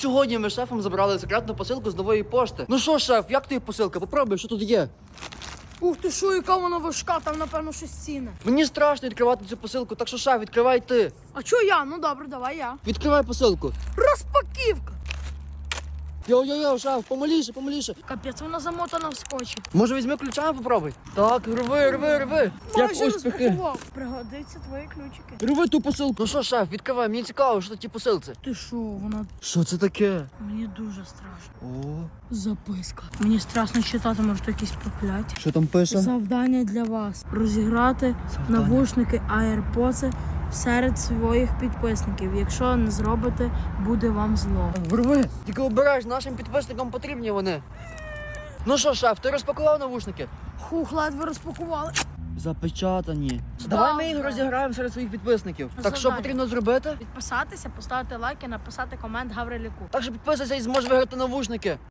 Сьогодні ми з шефом забрали секретну посилку з нової пошти. Ну що, шеф, як тобі посилка? Попробуй, що тут є. Ух ти що, яка вона важка, там напевно щось ціне. Мені страшно відкривати цю посилку, так що шеф, відкривай ти. А чого я? Ну добре, давай я. Відкривай посилку. Розпаківка! Йо-йо-йо, шеф, помаліше, помаліше. Капець, вона замотана в скотчі. Може візьми ключами попробуй? Так, рви, рви, рви. Як успіхи. Пригодиться твої ключики. Рви ту посилку. Ну що, шеф, відкривай, мені цікаво, що ті посилці. Ти що, вона Що це таке? мені дуже страшно. О, Записка. Мені страшно читати, може то якісь прокляття. що там пише? Завдання для вас розіграти Завдання. навушники AirPods серед своїх підписників. Якщо не зробите, буде вам зло. Рви. Тільки обираєш, нашим підписникам потрібні вони. Ну що, шеф, ти розпакував навушники? Хух, ледве розпакували. Запечатані. Да, Давай ми їх розіграємо серед своїх підписників. Так що Завдання. потрібно зробити? Підписатися, поставити лайк і написати комент Гаврилюку. Так що підписуйся і зможеш виграти навушники.